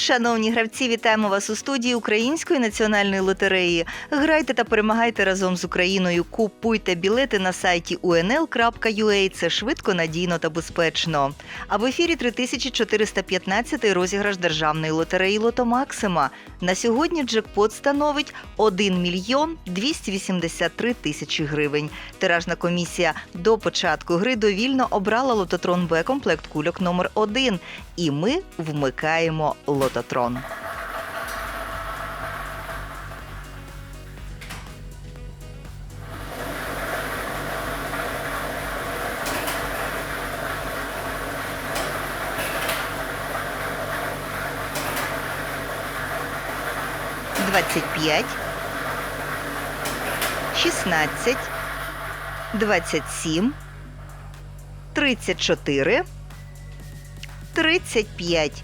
Шановні гравці, вітаємо вас у студії Української національної лотереї. Грайте та перемагайте разом з Україною. Купуйте білети на сайті unl.ua. Це швидко, надійно та безпечно. А в ефірі 3415 розіграш державної лотереї Лото Максима. На сьогодні джекпот становить 1 мільйон 283 тисячі гривень. Тиражна комісія до початку гри довільно обрала лототрон Б комплект кульок номер 1 І ми вмикаємо лототрон. Двадцять п'ять, шістнадцять, двадцять сім, тридцять чотири, тридцять п'ять.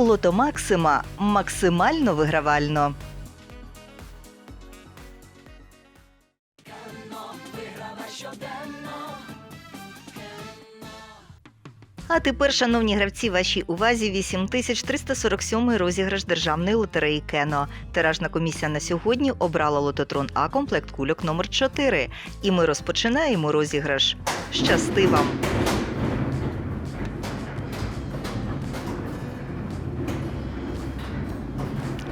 Лото Максима максимально вигравально. А тепер, шановні гравці, вашій увазі 8347 розіграш державної лотереї Кено. Тиражна комісія на сьогодні обрала лототрон А комплект кульок номер 4 І ми розпочинаємо розіграш. Щасти вам!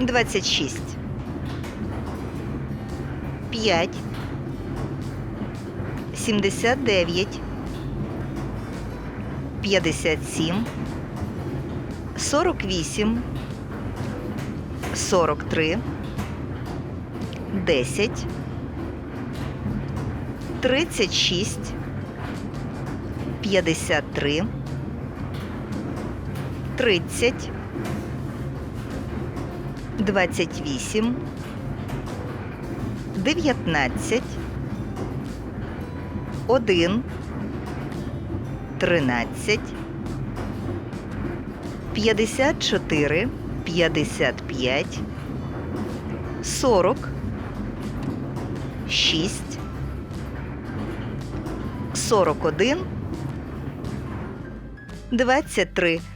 Двадцять шість. П'ять. Сімдесят дев'ять. 57, 48, 43, 10, 36, 53, 30, 28, 19, 1, 13, 54, 55, 40, 6, 41, 23.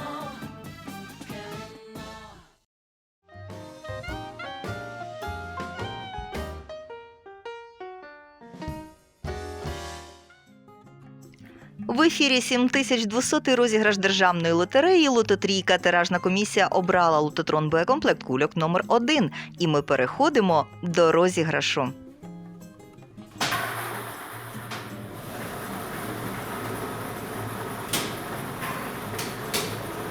В ефірі 7200 розіграш державної лотереї Лототрійка. Тиражна комісія обрала лототрон Б комплект кульок номер 1 І ми переходимо до розіграшу.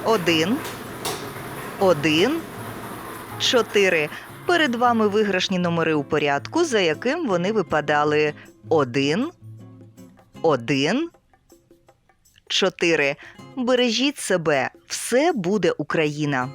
Один, один, чотири. Перед вами виграшні номери у порядку, за яким вони випадали. Один, один, чотири. Бережіть себе, все буде Україна.